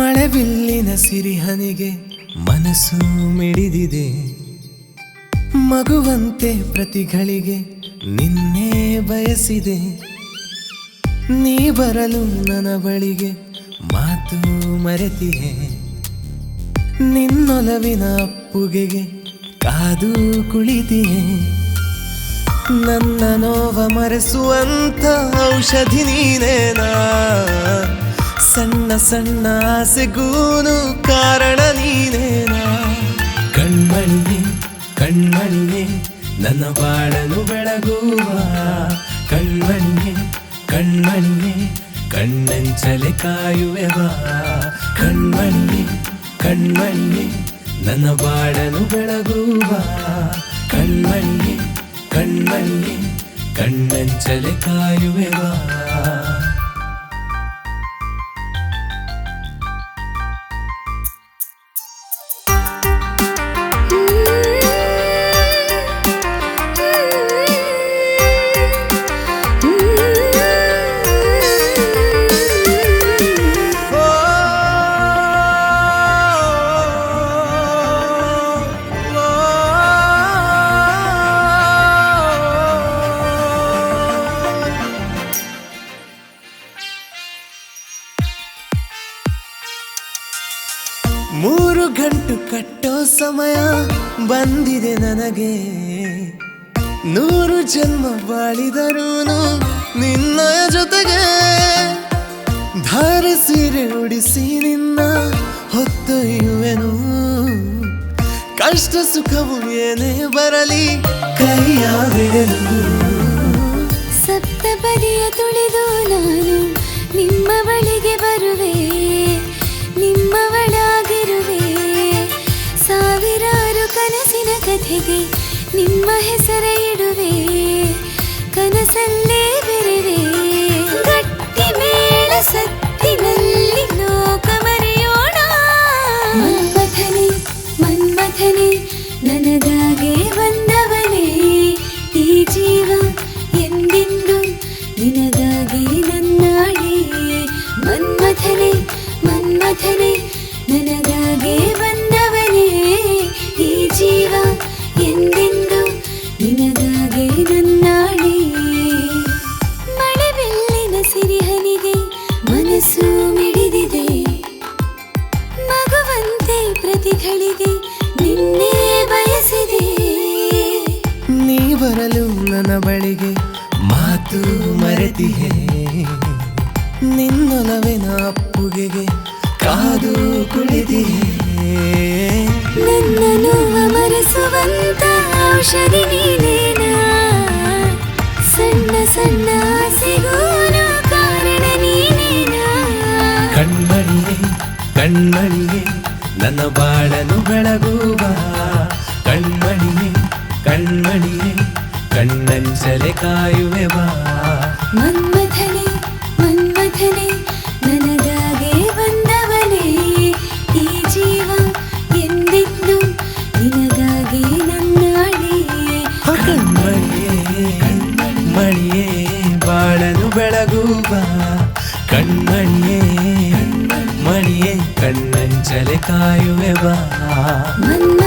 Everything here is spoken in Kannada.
ಮಳೆ ಬಿಲ್ಲಿನ ಸಿರಿಹನಿಗೆ ಮನಸ್ಸು ಮಿಡಿದಿದೆ. ಮಗುವಂತೆ ಪ್ರತಿಗಳಿಗೆ ನಿನ್ನೆ ಬಯಸಿದೆ. ನೀ ಬರಲು ನನ್ನ ಬಳಿಗೆ ಮಾತು ಮರೆತಿದೆ. ನಿನ್ನೊಲವಿನ ಅಪ್ಪುಗೆಗೆ ಕಾದು ಕುಳಿತಿಯೇ ನನ್ನ ನೋವ ಮರೆಸುವಂತ ಔಷಧಿ ನೀನೇನಾ? ಸಣ್ಣ ಸಣ್ಣ ಆಸೆಗೂನು ಕಾರಣ ನೀನೇನಾ ಕಣ್ಮಣಿಯೇ ಕಣ್ಮಣಿಯೇ ನನ್ನ ಬಾಳನು ಬೆಳಗುವ ಕಣ್ಮಣಿಯೇ ಕಣ್ಮಣಿಯೇ ಕಣ್ಣಂಚಲೆ ಕಾಯುವೆವಾ ಕಣ್ಮಣಿಯೇ ಕಣ್ಮಣಿಯೇ ನನ್ನ ಬಾಳನು ಬೆಳಗುವ ಕಣ್ಮಣಿಯೇ ಕಣ್ಮಣಿಯೇ ಕಣ್ಣಂಚಲೆ ಕಾಯುವೆವಾ ಮೂರು ಗಂಟು ಕಟ್ಟೋ ಸಮಯ ಬಂದಿದೆ ನನಗೆ. ನೂರು ಜನ್ಮ ಬಾಳಿದರೂನು ನಿನ್ನ ಜೊತೆಗೆ. ಧಾರೆ ಸೀರೆ ಉಡಿಸಿ ನಿನ್ನ ಹೊತ್ತೊಯ್ಯುವೆನು ಕಷ್ಟ ಸುಖವು ಏನೇ ಬರಲಿ ಕೈಯ ಸತ್ತ ಬರಿಯ ತುಳಿದು ನಾನು ನಿಮ್ಮ ಬಳಿಗೆ ಬರುವೆ. ಕಥೆಗೆ ನಿಮ್ಮ ಹೆಸರ ಇಡುವೆ. ಕನಸಲ್ಲೇ ನನ್ನಾಡಿ ಸಿರಿಹನಿಗೆ ಮನಸ್ಸು ಮಿಡಿದಿದೆ. ಮಗುವಂತೆ ಪ್ರತಿಗಳಿಗೆ ನಿನ್ನೆ ಬಯಸಿದೆ. ನೀ ಬರಲು ನನ್ನ ಬಳಿಗೆ ಮಾತು ಮರೆತಿಹೆ. ನಿನ್ನೊಲವಿನ ಅಪ್ಪುಗೆಗೆ ಕಾದು ಕುಳಿದಿ ನನ್ನನ್ನು ಅಮರಿಸುವಂತ ಮರೆಸುವಂತ ಔಷಧಿ ನೀನೇನಾ? ಸಣ್ಣ ಸಣ್ಣ ಆಸೆಗೂನು ಕಾರಣ ನೀನೇನಾ? ಕಣ್ಮಣಿಯೇ ಕಣ್ಮಣಿಯೇ ನನ್ನ ಬಾಳನು ಬೆಳಗುವ. ಕಣ್ಮಣಿಯೇ ಕಣ್ಮಣಿಯೇ ಕಣ್ಣಂಚಲೆ ಕಾಯುವೆ ಬಾ ಬೆಳಗುವ ಕಣ್ಮಣಿಯೇ ಮಣಿಯೇ ಕಣ್ಣಂಚಲೆ ಕಾಯುವೆ ಬಾ ಮನ್ಮ